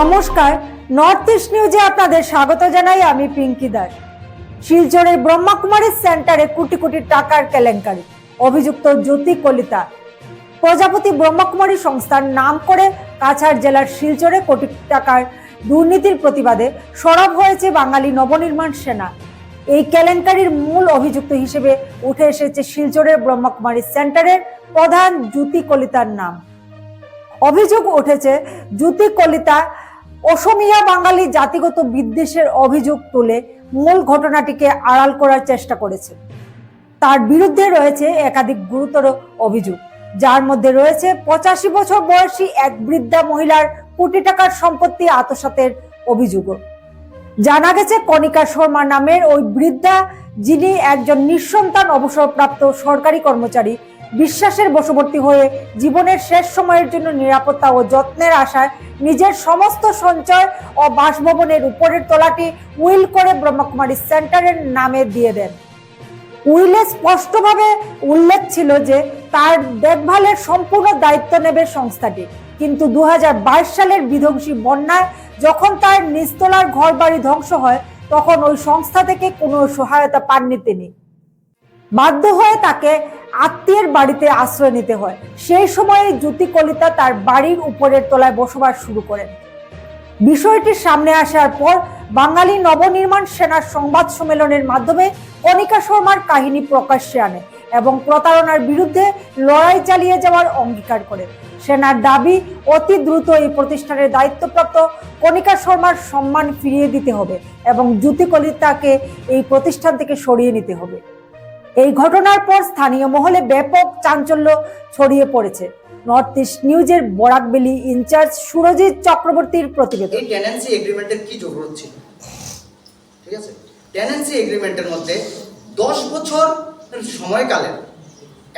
নমস্কার north east নিউজে আপনাদের স্বাগত জানাই আমি পিঙ্কি দাস। শিলচরের ব্রহ্মাকুমারী সেন্টারে কোটি কোটি টাকার কেলেঙ্কারি, অভিযুক্ত জ্যোতি কলিতা। প্রজাপতি ব্রহ্মকুমারী সংস্থার নাম করে কাছাড় জেলার শিলচরে কোটি টাকার দুর্নীতির প্রতিবাদে সরব হয়েছে বাঙালি নবনির্মাণ সেনা। এই কেলেঙ্কারির মূল অভিযুক্ত হিসেবে উঠে এসেছে শিলচরের ব্রহ্মকুমারী সেন্টারের প্রধান জ্যোতি কলিতার নাম। অভিযোগ উঠেছে, জ্যোতি কলিতা অসমিয়া বাঙালি জাতিগত বিদ্বেষের অভিযোগ তুলে মূল ঘটনাটিকে আড়াল করার চেষ্টা করেছে। তার বিরুদ্ধে রয়েছে একাধিক গুরুতর অভিযোগ, যার মধ্যে রয়েছে পঁচাশি বছর বয়সী এক বৃদ্ধা মহিলার কোটি টাকার সম্পত্তি আত্মসাতের অভিযোগও। জানা গেছে, কণিকা শর্মা নামের ওই বৃদ্ধা, যিনি একজন নিঃসন্তান অবসরপ্রাপ্ত সরকারি কর্মচারী বিশ্বাসের বশবর্তী হয়ে জীবনের শেষ সময়ের জন্য নিরাপত্তা ও যত্নের আশায় নিজের সমস্ত সঞ্চয় ও বাসভবনের উপরের তলাটি উইল করে ব্রহ্মকুমারী সেন্টারের নামে দিয়ে দেন। উইলে স্পষ্টভাবে উল্লেখ ছিল যে তার দেখভালের সম্পূর্ণ দায়িত্ব নেবে সংস্থাটি। কিন্তু দু হাজার বাইশ সালের বিধ্বংসী বন্যায় যখন তার নিস্তলার ঘর বাড়ি ধ্বংস হয়, তখন ওই সংস্থা থেকে কোনো সহায়তা পাননি তিনি। বাধ্য হয়ে তাকে আত্মীয়ের বাড়িতে আশ্রয় নিতে হয়। সেই সময়ে জ্যোতি কলিতা তার বাড়ির উপরের তলায় বসবাস শুরু করেন। বিষয়টি সামনে আসার পর বাঙালি নবনির্মাণ সেনার সংবাদ সম্মেলনের মাধ্যমে কণিকা শর্মার কাহিনী প্রকাশ্যে আনে এবং প্রতারণার বিরুদ্ধে লড়াই চালিয়ে যাওয়ার অঙ্গীকার করে। সেনার দাবি, অতি দ্রুত এই প্রতিষ্ঠানের দায়িত্বপ্রাপ্ত কণিকা শর্মার সম্মান ফিরিয়ে দিতে হবে এবং জ্যোতি কলিতাকে এই প্রতিষ্ঠান থেকে সরিয়ে নিতে হবে। এই ঘটনার পর স্থানীয় মহলে ব্যাপক চাঞ্চল্য ছড়িয়ে পড়েছে। নর্থ ইস্ট নিউজের বরাকবেলি ইনচার্জ সুরজিৎ চক্রবর্তীর প্রতিবেদন। এই টেনেন্সি এগ্রিমেন্টের কি জরুরত ছিল? ঠিক আছে? টেনেন্সি এগ্রিমেন্টের মধ্যে দশ বছর সময়কালে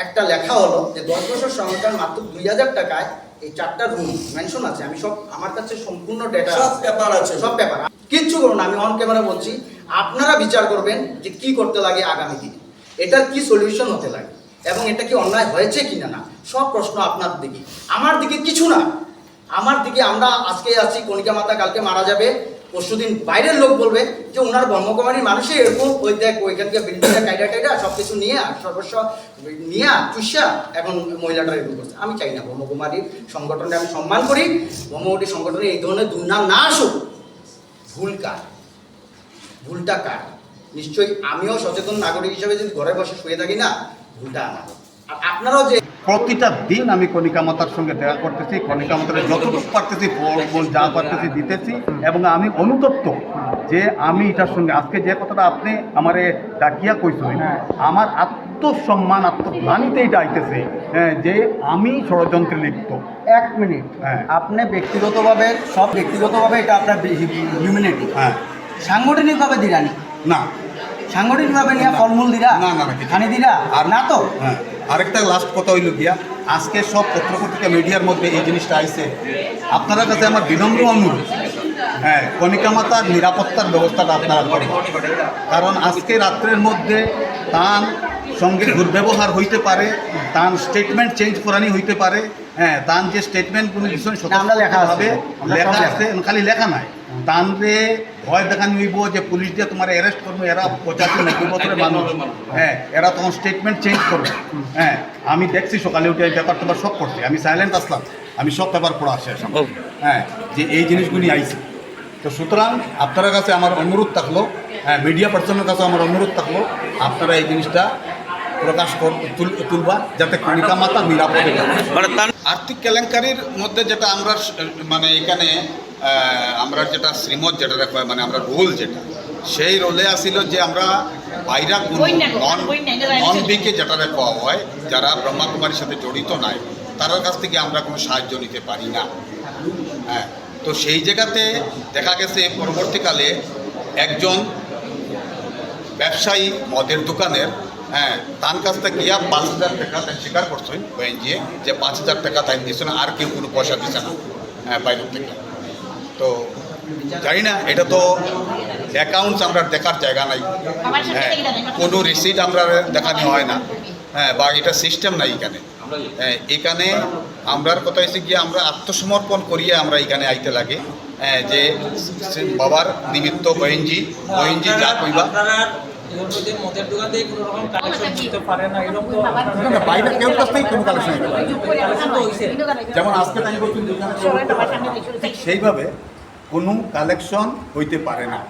একটা লেখা হলো যে দশ বছর সময়কাল মাত্র দুই হাজার টাকায় এই চারটা রুম মেনশন আছে আমি সব আমার কাছে সম্পূর্ণ ডেটা সব পেপার আছে। সব পেপার কিচ্ছু করুন আমি অন ক্যামেরা বলছি আপনারা বিচার করবেন যে কি করতে লাগে আগামী দিনে। এটার কি সলিউশন হতে লাগে এবং এটা কি অন্যায় হয়েছে কি না? সব প্রশ্ন আপনার দিকে। আমার দিকে কিছু না। আমার দিকে আমরা আজকে আছি, কণিকা মাতা কালকে মারা যাবে। পরশুদিন বাইরের লোক বলবে যে ওনার ব্রহ্মকুমারী মানুষই এরকম, ওই দেখ, ওইখান থেকে বিল্ডিংটা কাইটা টাইটা সব কিছু নিয়ে আর সর্বস্ব নিয়ে চুষা এখন মহিলাটা এরকম করছে। আমি চাই না ব্রহ্মকুমারীর সংগঠনটা আমি সম্মান করি। ব্রহ্মকুমারী সংগঠনে এই ধরনের দুর্নাম না আসুক। ভুল কার? ভুলটা কার? নিশ্চয়ই আমিও সচেতন নাগরিক হিসেবে যদি ঘরে বসে শুয়ে থাকি না ভুলটা আমার আর আপনারাও যে প্রতিটা দিন আমি কণিকা মাতার সঙ্গে দেখা করতেছি কণিকা মাতার যতটুকু পারতেছি ফল যা পারতেছি দিতেছি এবং আমি অনুতপ্ত যে আমি এটার সঙ্গে আজকে যে কথাটা আপনি আমারে ডাকিয়া কইছেন আমার আত্মসম্মান আত্মগ্লানিতে এটা আইতেছে হ্যাঁ, যে আমি ষড়যন্ত্রে লিপ্ত। এক মিনিট। হ্যাঁ। আপনি ব্যক্তিগতভাবে সব ব্যক্তিগতভাবে এটা আপনার হিউম্যানিটি হ্যাঁ। সাংগঠনিকভাবে দিলানি। না। সাংগঠনিকভাবে নিয়ে। ফলমূল দিলা না, না, খানি দিলা আর না তো? হ্যাঁ আরেকটা লাস্ট কথা হইল গিয়া আজকে সব পত্রপত্রিকা মিডিয়ার মধ্যে এই জিনিসটা আইছে। আপনার কাছে আমার বিনম্র অনুরোধ। হ্যাঁ কণিকা মাতার নিরাপত্তার ব্যবস্থাটা আপনারা করেন। কারণ আজকে রাত্রের মধ্যে তার সঙ্গে দুর্ব্যবহার হইতে পারে তার স্টেটমেন্ট চেঞ্জ করানি হইতে পারে। হ্যাঁ তার যে স্টেটমেন্ট কোনো লেখা আছে। হবে লেখা। আছে খালি লেখা নাই। তানরে ভয় দেখানি হইব যে পুলিশ দিয়ে তোমার অ্যারেস্ট করব এরা পঁচাশি নব্বই বছরের মানুষ। হ্যাঁ এরা তখন স্টেটমেন্ট চেঞ্জ করবে। হ্যাঁ আমি দেখছি সকালে উঠে এই পেপার টেপার সব পড়ছি আমি সাইলেন্ট আসলাম। আমি সব পেপার পড়া আমার। হ্যাঁ যে এই জিনিসগুলি আইছে। তো সুতরাং আপনার কাছে আমার অনুরোধ থাকল হ্যাঁ মিডিয়া পার্সনের কাছে আমার অনুরোধ থাকল আপনারা এই জিনিসটা প্রকাশ কর তুল- তুলবা যাতে কণিকা মাতা নিরাপদে থাকে। আর্থিক কেলেঙ্কারির মধ্যে যেটা আমরা মানে এখানে আমরা যেটা শ্রীমত যেটা মানে আমরা রোল যেটা সেই রোলে আসিল যে আমরা বাইরা কোনো নন নন বিকে যেটা পাওয়া হয় যারা ব্রহ্মাকুমারীর সাথে জড়িত নাই তার কাছ থেকে আমরা কোনো সাহায্য নিতে পারি না। হ্যাঁ তো সেই জায়গাতে দেখা গেছে পরবর্তীকালে একজন ব্যবসায়ী মদের দোকানের হ্যাঁ তার কাছ থেকে গিয়া পাঁচ হাজার টাকা তাই স্বীকার করছেন যে পাঁচ হাজার টাকা তাই দিচ্ছে না আর কেউ কোনো পয়সা দিচ্ছে না হ্যাঁ বাইরের থেকে। তো জানি না এটা তো অ্যাকাউন্টস আমরা দেখার জায়গা নাই। হ্যাঁ কোনো রিসিট আমরা দেখানো হয় না। হ্যাঁ বা এটা সিস্টেম নাই এখানে। হ্যাঁ, এখানে আমরার কথা হচ্ছে গিয়ে আমরা আত্মসমর্পণ করিয়ে আমরা এখানে আইতে লাগে। হ্যাঁ, যে বাবার নিমিত্ত বহিনজি বহিনজি যা কইবা। আপনারা এর মধ্যে মদের দোকান থেকে কোনো রকম কালেকশন করতে পারে না এরকম তো না, না, বাইরের কেউ কাছ থেকেই কোনো কালেকশন হইতে পারে না। কালেকশন তো হয়েছে যেমন আজকে সেইভাবে কোনো কালেকশন হইতে পারে না।